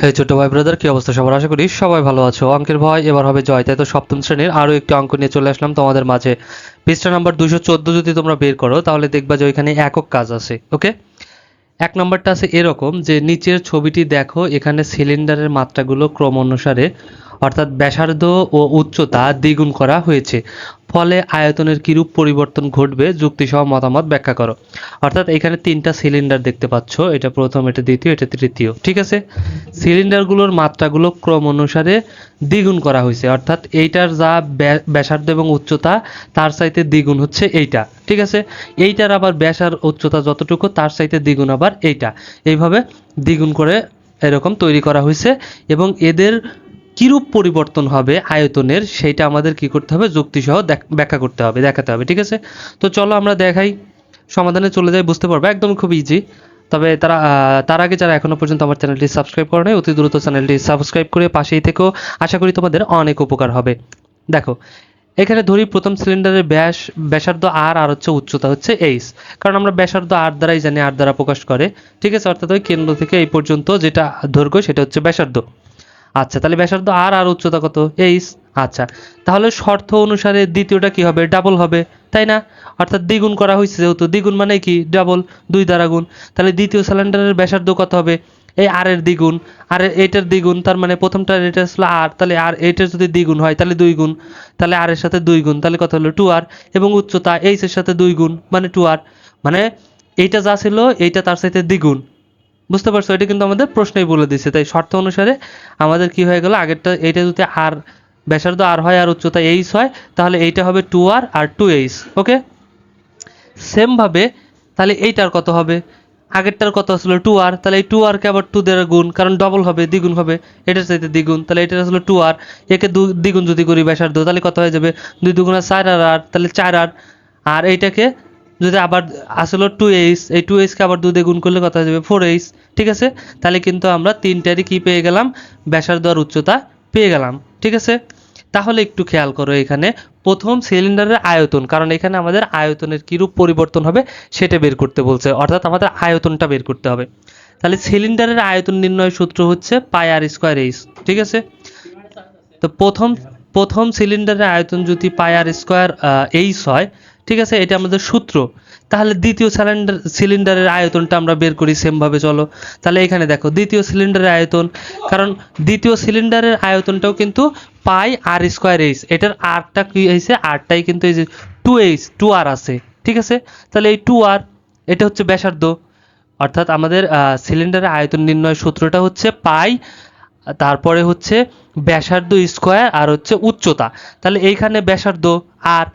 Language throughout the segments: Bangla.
হে ছোট ভাই ব্রাদার কি অবস্থা সবার? আশা করি সবাই ভালো আছো। অঙ্কের ভয় এবার হবে জয়। তাই তো সপ্তম শ্রেণির আরও একটি অঙ্ক নিয়ে চলে আসলাম তোমাদের মাঝে। পৃষ্ঠা নাম্বার দুশো যদি তোমরা বের করো, তাহলে দেখবা যে ওইখানে একক কাজ আছে ওকে এক নম্বরটা আছে এরকম যে, নিচের ছবিটি দেখো, এখানে সিলিন্ডারের মাত্রাগুলো ক্রম অনুসারে অর্থাৎ ব্যাসার্ধ ও উচ্চতা দ্বিগুণ করা হয়েছে। ফলে আয়তনের কিরূপ পরিবর্তন ঘটবে যুক্তিসহ মতামত ব্যাখ্যা করো। অর্থাৎ এখানে তিনটা সিলিন্ডার দেখতে পাচ্ছ। এটা প্রথম, এটা দ্বিতীয়, এটা তৃতীয়। ঠিক আছে? সিলিন্ডারগুলোর মাত্রাগুলো ক্রম অনুসারে দ্বিগুণ করা হয়েছে। অর্থাৎ এইটার যা ব্যাস- ব্যাসার্ধ এবং উচ্চতা, তার চাইতে দ্বিগুণ হচ্ছে এইটা। ঠিক আছে? এইটার আবার ব্যাস আর উচ্চতা যতটুকু, তার চাইতে দ্বিগুণ আবার এইটা। এইভাবে দ্বিগুণ করে এরকম তৈরি করা হয়েছে এবং এদের কিরূপ পরিবর্তন হবে আয়তনের সেইটা আমাদের কি করতে হবে? যুক্তিসহ ব্যাখ্যা করতে হবে, দেখাতে হবে, ঠিক আছে? তো চলো আমরা দেখাই, সমাধানে চলে যাই, বুঝতে পারব, একদম খুব ইজি তবে তারা তার আগে যারা এখনও পর্যন্ত আমার চ্যানেলটি সাবস্ক্রাইব করে নাই, অতি দ্রুত চ্যানেলটি সাবস্ক্রাইব করে পাশেই থেকেও আশা করি তোমাদের অনেক উপকার হবে। দেখো, এখানে ধরি প্রথম সিলিন্ডারের ব্যাস, ব্যাসার্ধ আর আর হচ্ছে উচ্চতা হচ্ছে এইচ কারণ আমরা ব্যাসার্ধ আর দ্বারাই জানি আর দ্বারা প্রকাশ করে, ঠিক আছে? অর্থাৎ ওই কেন্দ্র থেকে এই পর্যন্ত যেটা দৈর্ঘ্য, সেটা হচ্ছে ব্যাসার্ধ। আচ্ছা তাহলে ব্যাসার্ধ আর আর উচ্চতা কত? এইচ আচ্ছা। তাহলে শর্ত অনুসারে দ্বিতীয়টা কি হবে? ডাবল হবে, তাই না? অর্থাৎ দ্বিগুণ করা হয়েছে যেহেতু। দ্বিগুণ মানে কি? ডাবল দুই দ্বারা গুণ। তাহলে দ্বিতীয় সিলিন্ডারের ব্যাসার্ধ কত হবে? এই আর এর দ্বিগুণ। আর এইটার দ্বিগুণ, তার মানে প্রথমটার এটা ছিল আর তাহলে আর এইটার যদি দ্বিগুণ হয়, তাহলে দুই গুণ। তাহলে আর এর সাথে দুই গুণ, তাহলে কত হলো? টু আর এবং উচ্চতা এইচ এর সাথে দুই গুণ মানে টু আর মানে এইটা যা ছিল, এইটা তার সাথে দ্বিগুণ। বুঝতে পারছ? এটা কিন্তু আমাদের প্রশ্নই বলে দিচ্ছে তাই শর্ত অনুসারে আমাদের কি হয়ে গেল? আগেরটা এইটা যদি আর ব্যাসার্ধ আর হয় আর উচ্চতা এইচ হয়, তাহলে এইটা হবে টু আর আর টু এইচ ওকে সেমভাবে তাহলে এইটার কত হবে? আগেরটার কত আসলো? টু আর তাহলে এই টু আরকে আবার টু দেওয়ার গুণ, কারণ ডবল হবে, দ্বিগুণ হবে। এটার চাইতে দ্বিগুণ, তাহলে এটার আসলো টু আর একে দু, দ্বিগুণ যদি করি ব্যাসার্ধ, তাহলে কত হয়ে যাবে? দুই দুগুণা চার আর আর তাহলে চার আর আর এইটাকে যদি আবার আসলো টু এইচ এই টু এইচকে আবার দুধে গুণ করলে কত হয়ে যাবে? ফোর এইচ ঠিক আছে? তাহলে কিন্তু আমরা তিনটারই কি পেয়ে গেলাম? ব্যাসার্ধ আর উচ্চতা পেয়ে গেলাম, ঠিক আছে? তাহলে একটু খেয়াল করো এখানে। প্রথম সিলিন্ডারের আয়তন, কারণ এখানে আমাদের আয়তনের কিরূপ পরিবর্তন হবে সেটা বের করতে বলছে। অর্থাৎ আমাদের আয়তনটা বের করতে হবে। তাহলে সিলিন্ডারের আয়তন নির্ণয় সূত্র হচ্ছে পাই আর স্কোয়ার এইচ ঠিক আছে? তো প্রথম প্রথম সিলিন্ডারের আয়তন যদি পাই আর স্কোয়ার এইচ হয় ঠিক আছে? এটা আমাদের সূত্র। তাহলে দ্বিতীয় সিলিন্ডার সিলিন্ডারের আয়তনটা আমরা বের করি সেমভাবে চলো। তাহলে এখানে দেখো, দ্বিতীয় সিলিন্ডারের আয়তন। কারণ দ্বিতীয় সিলিন্ডারের আয়তনটাও কিন্তু পাই আর স্কোয়ার এইচ এটার আরটা কি হয়েছে? আরটাই কিন্তু এই যে টু এইচ টু আর আছে। ঠিক আছে? তাহলে এই টু আর এটা হচ্ছে ব্যাসার্ধ। অর্থাৎ আমাদের সিলিন্ডারের আয়তন নির্ণয় সূত্রটা হচ্ছে পাই, তারপরে হচ্ছে ব্যাসার্ধ স্কোয়ার আর হচ্ছে উচ্চতা। তাহলে এইখানে ব্যাসার্ধ আর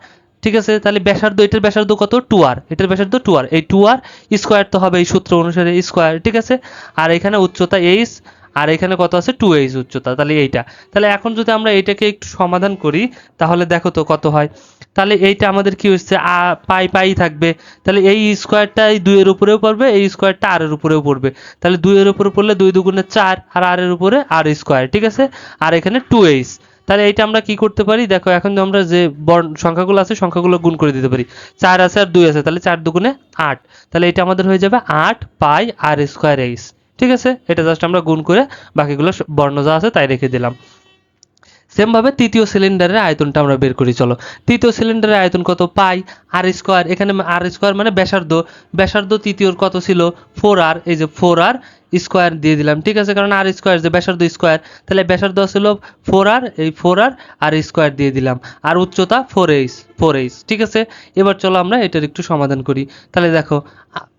ঠিক আছে? তাহলে ব্যাসার্ধ, এটার ব্যাসার্ধ কত? টু আর এটার ব্যাসার্ধ টু আর এই টু আর স্কোয়ার তো হবে এই সূত্র অনুসারে স্কোয়ার ঠিক আছে? আর এখানে উচ্চতা এইচ আর এখানে কত আছে? টু এইচ উচ্চতা, তাহলে এইটা। তাহলে এখন যদি আমরা এইটাকে একটু সমাধান করি, তাহলে দেখো তো কত হয়। তাহলে এইটা আমাদের কি হচ্ছে? পাই পাই থাকবে। তাহলে এই স্কোয়ারটা এই দুইয়ের উপরেও পড়বে, এই স্কোয়ারটা আর এর উপরেও পড়বে। তাহলে দুইয়ের উপরে পড়লে দুই দুগুণে চার, আর আর এর উপরে আর স্কোয়ার ঠিক আছে? আর এখানে টু এইচ তাহলে এইটা আমরা কি করতে পারি? দেখো, এখন আমরা যে বর্ণ, সংখ্যাগুলো আছে, সংখ্যাগুলো গুণ করে দিতে পারি। চার আছে আর দুই আছে, তাহলে চার দুগুণে আট। তাহলে এটা আমাদের হয়ে যাবে আট পাই আর স্কোয়ার এইচ। ঠিক আছে? এটা জাস্ট আমরা গুণ করে বাকিগুলো বর্ণ যা আছে তাই রেখে দিলাম। সেমভাবে তৃতীয় সিলিন্ডারের আয়তনটা আমরা বের করি, চলো। তৃতীয় সিলিন্ডারের আয়তন কত পাই? আর স্কোয়ার এখানে আর স্কোয়ার মানে ব্যাসার্ধ। ব্যাসার্ধ তৃতীয়র কত ছিল? ফোর আর এই যে ফোর আর স্কোয়ার দিয়ে দিলাম, ঠিক আছে? কারণ আর স্কোয়ার যে ব্যাসার্ধ স্কোয়ার তাহলে ব্যাসার্ধ ছিল ফোর আর এই ফোর আর আর স্কোয়ার দিয়ে দিলাম। আর উচ্চতা ফোর এইচ ফোর এইচ ঠিক আছে? এবার চলো আমরা এটার একটু সমাধান করি। তাহলে দেখো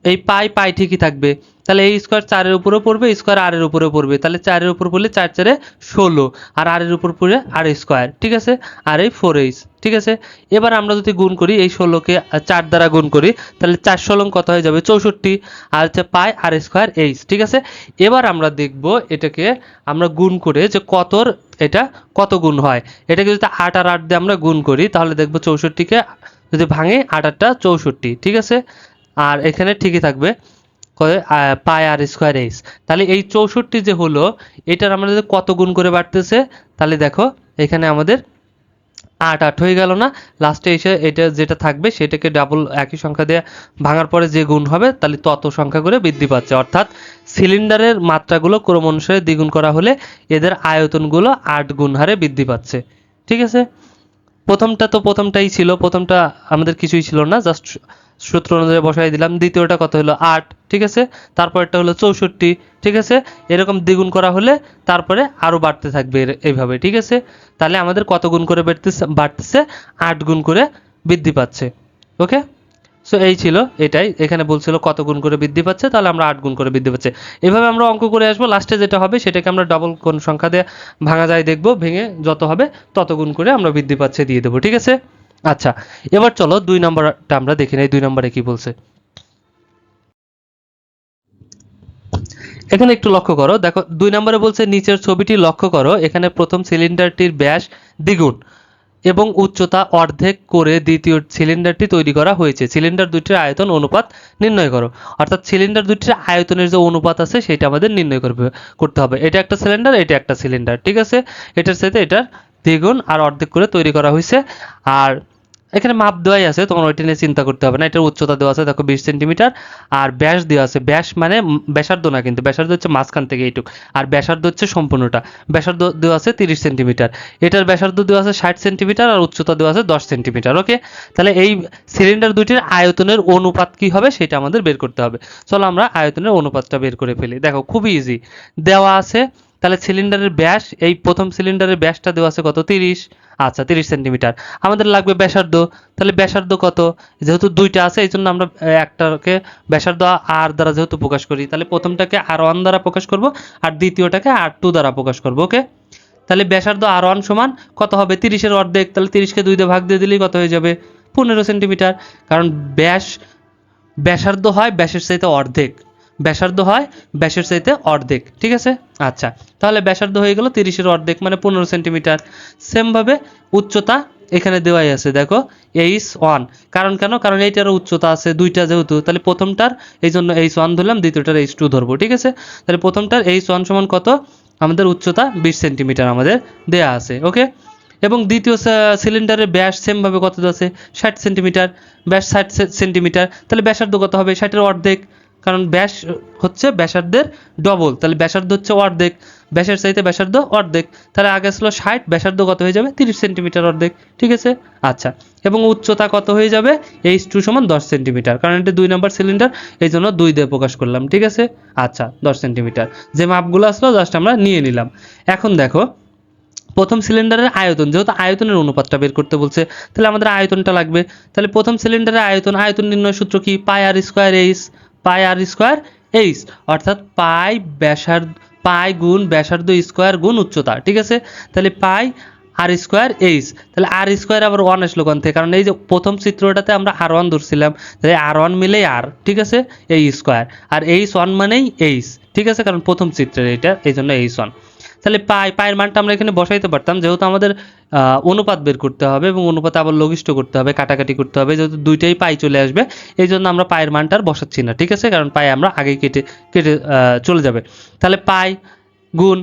এই পাই পাই ঠিকই থাকবে। তাহলে এই স্কোয়ার চারের উপরেও পড়বে স্কোয়ার আর এর উপরেও পড়বে। তাহলে চারের উপর পড়লে চার চারে ষোলো, আর আর এর উপর পড়লে আর স্কোয়ার ঠিক আছে? আর এই ফোর এইচ ঠিক আছে? এবার আমরা যদি গুণ করি, এই ষোলোকে চার দ্বারা গুণ করি, তাহলে চার ষোলং কত হয়ে যাবে? চৌষট্টি, আর হচ্ছে পাই, আর স্কোয়ার এইচ ঠিক আছে? এবার আমরা দেখব এটাকে আমরা গুণ করে যে কতর এটা কত গুণ হয়। এটাকে যদি আট আর আট দিয়ে আমরা গুণ করি, তাহলে দেখব চৌষট্টিকে যদি ভাঙে, আট আটটা চৌষট্টি, ঠিক আছে? আর এখানে ঠিকই থাকবে পাই আর স্কোয়ার এইচ তাহলে এই চৌষট্টি যে হলো, এটার আমাদের কত গুণ করে বাড়তেছে? তাহলে দেখো, এখানে আমাদের আট আট হয়ে গেল না? লাস্টে এসে এটা যেটা থাকবে, সেটাকে ডাবল একই সংখ্যা দিয়ে ভাঙার পরে যে গুণ হবে, তাহলে তত সংখ্যা করে বৃদ্ধি পাচ্ছে। অর্থাৎ সিলিন্ডারের মাত্রাগুলো ক্রম অনুসারে দ্বিগুণ করা হলে এদের আয়তনগুলো আট গুণ হারে বৃদ্ধি পাচ্ছে। ঠিক আছে? প্রথমটা তো প্রথমটাই ছিল, প্রথমটা আমাদের কিছুই ছিল না জাস্ট সূত্র অনুযায়ী বসাই দিলাম। দ্বিতীয়টা কত হলো? আট, ঠিক আছে? তারপরটা হলো চৌষট্টি, ঠিক আছে? এরকম দ্বিগুণ করা হলে তারপরে আরও বাড়তে থাকবে এইভাবে, ঠিক আছে? তাহলে আমাদের কত গুণ করে বাড়তেছে বাড়তেছে? আট গুণ করে বৃদ্ধি পাচ্ছে, ওকে? সো এই ছিল এটাই। এখানে বলছিল কত গুণ করে বৃদ্ধি পাচ্ছে, তাহলে আমরা আট গুণ করে বৃদ্ধি পাচ্ছে। এভাবে আমরা অঙ্ক করে আসব। লাস্টে যেটা হবে, সেটাকে আমরা ডবল কোন সংখ্যা দিয়ে ভাঙা যায়, দেখব, ভেঙে যত হবে, তত গুণ করে আমরা বৃদ্ধি পাচ্ছে, দিয়ে দেবো, ঠিক আছে? আচ্ছা এবার চলো দুই নম্বরটা আমরা দেখে নেই, দুই নম্বরে কি বলছে। এখানে একটু লক্ষ্য করো, দেখো দুই নম্বরে বলছে, নিচের ছবিটি লক্ষ্য করো, এখানে প্রথম সিলিন্ডারটির ব্যাস দ্বিগুণ এবং উচ্চতা অর্ধেক করে দ্বিতীয় সিলিন্ডারটি তৈরি করা হয়েছে। সিলিন্ডার দুটির আয়তন অনুপাত নির্ণয় করো। অর্থাৎ সিলিন্ডার দুটির আয়তনের যে অনুপাত আছে, সেটা আমাদের নির্ণয় করবে, করতে হবে। এটা একটা সিলিন্ডার, এটা একটা সিলিন্ডার, ঠিক আছে? এটার সাথে এটার দ্বিগুণ আর অর্ধেক করে তৈরি করা হয়েছে। আর এখানে মাপ দেওয়াই আছে, তোমার ওইটা নিয়ে চিন্তা করতে হবে না। এটার উচ্চতা দেওয়া আছে, দেখো বিশ সেন্টিমিটার। আর ব্যাস দেওয়া আছে। ব্যাস মানে ব্যাসার্ধ না কিন্তু, ব্যাসার্ধ হচ্ছে মাঝখান থেকে এইটুক। আর ব্যাসার্ধ হচ্ছে সম্পূর্ণটা। ব্যাসার্ধ দেওয়া আছে তিরিশ সেন্টিমিটার। এটার ব্যাসার্ধ দেওয়া আছে ষাট সেন্টিমিটার আর উচ্চতা দেওয়া আছে দশ সেন্টিমিটার ওকে তাহলে এই সিলিন্ডার দুটির আয়তনের অনুপাত কি হবে সেটা আমাদের বের করতে হবে। চলো আমরা আয়তনের অনুপাতটা বের করে ফেলি। দেখো, খুবই ইজি দেওয়া আছে তাহলে সিলিন্ডারের ব্যাস, এই প্রথম সিলিন্ডারের ব্যাসটা দেওয়া আছে কত? তিরিশ। আচ্ছা তিরিশ সেন্টিমিটার আমাদের লাগবে ব্যাসার্ধ। তাহলে ব্যাসার্ধ কত? যেহেতু দুইটা আছে এই জন্য আমরা একটাকে ব্যাসার্ধ আর দ্বারা যেহেতু প্রকাশ করি, তাহলে প্রথমটাকে আর ওয়ান দ্বারা প্রকাশ করব আর দ্বিতীয়টাকে আর টু দ্বারা প্রকাশ করব ওকে তাহলে ব্যাসার্ধ আর ওয়ান সমান কত হবে? তিরিশের অর্ধেক। তাহলে তিরিশকে দুই দিয়ে ভাগ দিয়ে দিলেই কত হয়ে যাবে? পনেরো সেন্টিমিটার কারণ ব্যাস, ব্যাসার্ধ হয় ব্যাসের চাইতে অর্ধেক। ব্যাসার্ধ হয়, ব্যাসের চাইতে অর্ধেক, ঠিক আছে? আচ্ছা তাহলে ব্যাসার্ধ হয়ে গেল তিরিশের অর্ধেক মানে পনেরো সেন্টিমিটার। সেমভাবে উচ্চতা এখানে দেওয়াই আছে, দেখো এইচ ওয়ান কারণ কেন? কারণ এইটারও উচ্চতা আছে, দুইটা যেহেতু, তাহলে প্রথমটার, এই জন্য এইচ ওয়ান ধরলাম, দ্বিতীয়টার এইচ টু ধরবো, ঠিক আছে? তাহলে প্রথমটার এইচ ওয়ান সমান কত? আমাদের উচ্চতা বিশ সেন্টিমিটার আমাদের দেয়া আছে, ওকে? এবং দ্বিতীয় সিলিন্ডারের ব্যাস সেমভাবে কত আছে? ষাট সেন্টিমিটার, ব্যাস ষাট সেন্টিমিটার, তাহলে ব্যাসার্ধ কত হবে? ষাটের অর্ধেক। কারণ ব্যাস হচ্ছে ব্যাসার্ধের ডবল তাহলে ব্যাসার্ধ হচ্ছে অর্ধেক, ব্যাসের চাইতে ব্যাসার্ধ অর্ধেক। তাহলে আগে ছিল ষাট, ব্যাসার্ধ কত হয়ে যাবে? তিরিশ সেন্টিমিটার অর্ধেক, ঠিক আছে? আচ্ছা এবং উচ্চতা কত হয়ে যাবে? এইচ টু সমান দশ সেন্টিমিটার কারণ এটা দুই নম্বর সিলিন্ডার এই জন্য দুই দিয়ে প্রকাশ করলাম, ঠিক আছে? আচ্ছা দশ সেন্টিমিটার যে মাপগুলো আসলো জাস্ট আমরা নিয়ে নিলাম। এখন দেখো, প্রথম সিলিন্ডারের আয়তন, যেহেতু আয়তনের অনুপাতটা বের করতে বলছে, তাহলে আমাদের আয়তনটা লাগবে। তাহলে প্রথম সিলিন্ডারের আয়তন আয়তন নির্ণয় সূত্র কি? Pi R square H pi R square H, অর্থাৎ পাই ব্যাসার্ধ, পাই গুণ ব্যাসার্ধ স্কোয়ার গুণ উচ্চতা, ঠিক আছে? তাহলে পাই আর স্কোয়ার এইচ, তাহলে আর স্কোয়ার আবার ওয়ান আসলো কোন থেকে? কারণ এই যে প্রথম চিত্রটাতে আমরা আর ওয়ান ধরছিলাম, তাহলে আর ওয়ান মিলেই আর, ঠিক আছে? এই স্কোয়ার, আর এইচ ওয়ান মানেই এইচ, ঠিক আছে? কারণ প্রথম চিত্রের এটা, এই জন্য এইচ ওয়ান তাহলে পাই পায়ের মানটা আমরা এখানে বসাইতে পারতাম। যেহেতু আমাদের অনুপাত বের করতে হবে এবং অনুপাত আবার লঘিষ্ঠ করতে হবে, কাটাকাটি করতে হবে, যেহেতু দুইটাই পাই চলে আসবে এই জন্য আমরা পায়ের মানটা আর বসাচ্ছি না, ঠিক আছে? কারণ পায়ে আমরা আগে কেটে কেটে চলে যাবে। তাহলে পাই গুণ,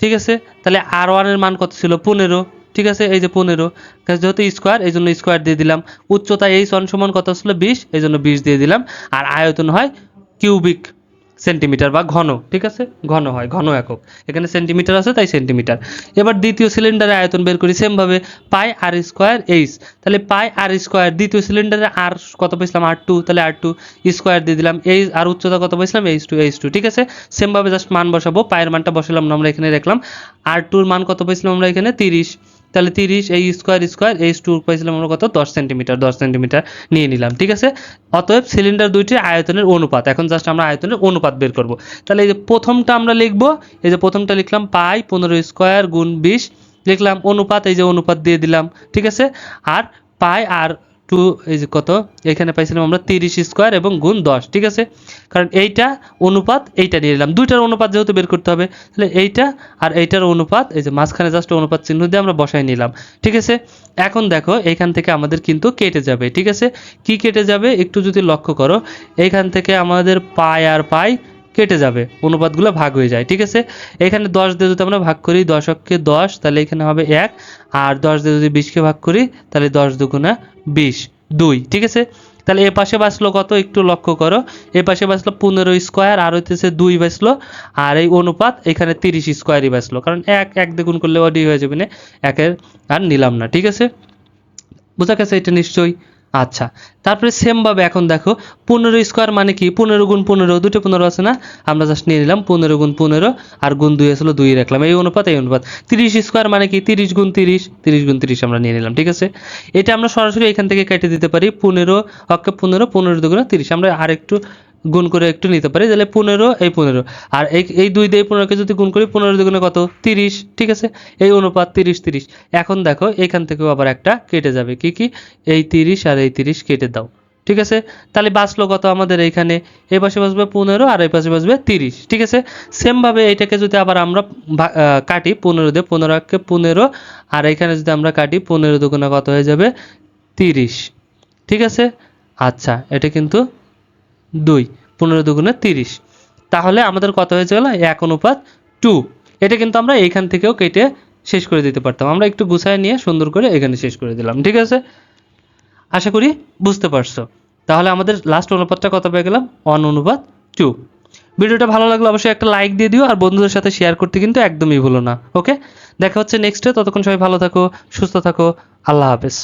ঠিক আছে? তাহলে আর ওয়ানের মান কত ছিল? পনেরো, ঠিক আছে? এই যে পনেরো। যেহেতু স্কোয়ার এই জন্য স্কোয়ার দিয়ে দিলাম। উচ্চতা এই ওয়ান সমান কত ছিল? বিশ এই জন্য বিশ দিয়ে দিলাম। আর আয়তন হয় কিউবিক সেন্টিমিটার বা ঘন, ঠিক আছে? ঘন হয়, ঘন একক। এখানে সেন্টিমিটার আছে, তাই সেন্টিমিটার। এবার দ্বিতীয় সিলিন্ডারের আয়তন বের করি সেমভাবে, পাই আর স্কোয়ার এইচ। তাহলে পাই আর স্কোয়ার, দ্বিতীয় সিলিন্ডারে আর কত পেয়েছিলাম আর টু, তাহলে আর টু স্কোয়ার দিয়ে দিলাম এইচ, আর উচ্চতা কত পেয়েছিলাম এইচ টু এইচ টু, ঠিক আছে? সেমভাবে জাস্ট মান বসাবো পায়ের মানটা বসালাম না আমরা এখানে রাখলাম আর টুর মান কত পেয়েছিলাম আমরা এখানে? তিরিশ। তাহলে তিরিশ, এই স্কোয়ার স্কোয়ার এই টু পাইছিলাম আমরা কত? দশ সেন্টিমিটার দশ সেন্টিমিটার নিয়ে নিলাম, ঠিক আছে? অতএব সিলিন্ডার দুইটি আয়তনের অনুপাত, এখন জাস্ট আমরা আয়তনের অনুপাত বের করব। তাহলে এই যে প্রথমটা আমরা লিখব, এই যে প্রথমটা লিখলাম পাই পনেরো স্কোয়ার গুণ বিশ, লিখলাম অনুপাত, এই যে অনুপাত দিয়ে দিলাম, ঠিক আছে? আর পাই আর টু, এই যে কত? এখানে পাইছিলাম আমরা তিরিশ স্কোয়ার এবং গুণ দশ, ঠিক আছে? কারণ এইটা অনুপাত, এইটা নিয়ে নিলাম। দুইটার অনুপাত যেহেতু বের করতে হবে, তাহলে এইটা আর এইটার অনুপাত, এই যে মাঝখানে জাস্ট অনুপাত চিহ্ন দিয়ে আমরা বসাই নিলাম, ঠিক আছে? এখন দেখো এইখান থেকে আমাদের কিন্তু কেটে যাবে, ঠিক আছে? কি কেটে যাবে? একটু যদি লক্ষ্য করো এইখান থেকে আমাদের পাই আর পাই কেটে যাবে, অনুপাতগুলো ভাগ হয়ে যায়, ঠিক আছে? এখানে দশ দিয়ে যদি আমরা ভাগ করি দশককে দশ, তাহলে এখানে হবে এক, আর দশ দিয়ে যদি বিশকে ভাগ করি, তাহলে দশ দুগুণা বিশ, দুই, ঠিক আছে? তাহলে এ পাশে বাঁচলো কত? একটু লক্ষ্য করো, এ পাশে বাঁচলো পনেরো স্কোয়ার, আর হইতেছে দুই বাঁচলো, আর এই অনুপাত এখানে তিরিশ স্কোয়ারই বাঁচলো, কারণ এক এক দ্বিগুণ করলে ওডি হয়ে যাবে না, একের আর নিলাম না, ঠিক আছে? বোঝা গেছে এটা নিশ্চয়ই? আচ্ছা তারপরে সেমভাবে এখন দেখো, পনেরো স্কোয়ার মানে কি? পনেরো গুণ পনেরো, দুটো পনেরো আছে না? আমরা জাস্ট নিয়ে নিলাম পনেরো গুণ পনেরো, আর গুণ দুই আসলো দুই রাখলাম। এই অনুপাত এই অনুপাত। তিরিশ স্কোয়ার মানে কি? তিরিশ গুণ তিরিশ তিরিশ গুণ তিরিশ আমরা নিয়ে নিলাম, ঠিক আছে? এটা আমরা সরাসরি এখান থেকে কেটে দিতে পারি, পনেরো অক্ষে পনেরো পনেরো দুগুণে তিরিশ। আমরা আরেকটু গুণ করে একটু নিতে পারি, তাহলে পনেরো, এই পনেরো। আর এই এই দুই দিয়ে পনেরোকে যদি গুণ করি, পনেরো দুগুণে কত? তিরিশ, ঠিক আছে? এই অনুপাত তিরিশ তিরিশ। এখন দেখো, এখান থেকেও আবার একটা কেটে যাবে। কি কি? এই তিরিশ আর এই তিরিশ কেটে ঠিক আছে? তাহলে বাঁচলো কত আমাদের এইখানে, এই পাশে বাঁচবে পনেরো আর এই পাশে বাঁচবে তিরিশ, ঠিক আছে? সেমভাবে এইটাকে যদি আবার আমরা কাটি পনেরো দিয়ে, পনেরো পনেরো, আর এখানে যদি আমরা কাটি পনেরো দুগুণে কত হয়ে যাবে? তিরিশ, ঠিক আছে? আচ্ছা এটা কিন্তু দুই, পনেরো দুগুণে তিরিশ। তাহলে আমাদের কত হয়েছে গেল? এক অনুপাত টু এটা কিন্তু আমরা এইখান থেকেও কেটে শেষ করে দিতে পারতাম। আমরা একটু গুছায় নিয়ে সুন্দর করে এখানে শেষ করে দিলাম, ঠিক আছে? আশা করি বুঝতে পারছ। তাহলে আমাদের লাস্ট অনুপাতটা কত পেয়ে গেলাম? ওয়ান অনুপাত টু ভিডিওটা ভালো লাগলে অবশ্যই একটা লাইক দিয়ে দিও, আর বন্ধুদের সাথে শেয়ার করতে কিন্তু একদমই ভুলো না ওকে দেখা হচ্ছে নেক্সটে ততক্ষণ সবাই ভালো থাকো, সুস্থ থাকো, আল্লাহ হাফেজ।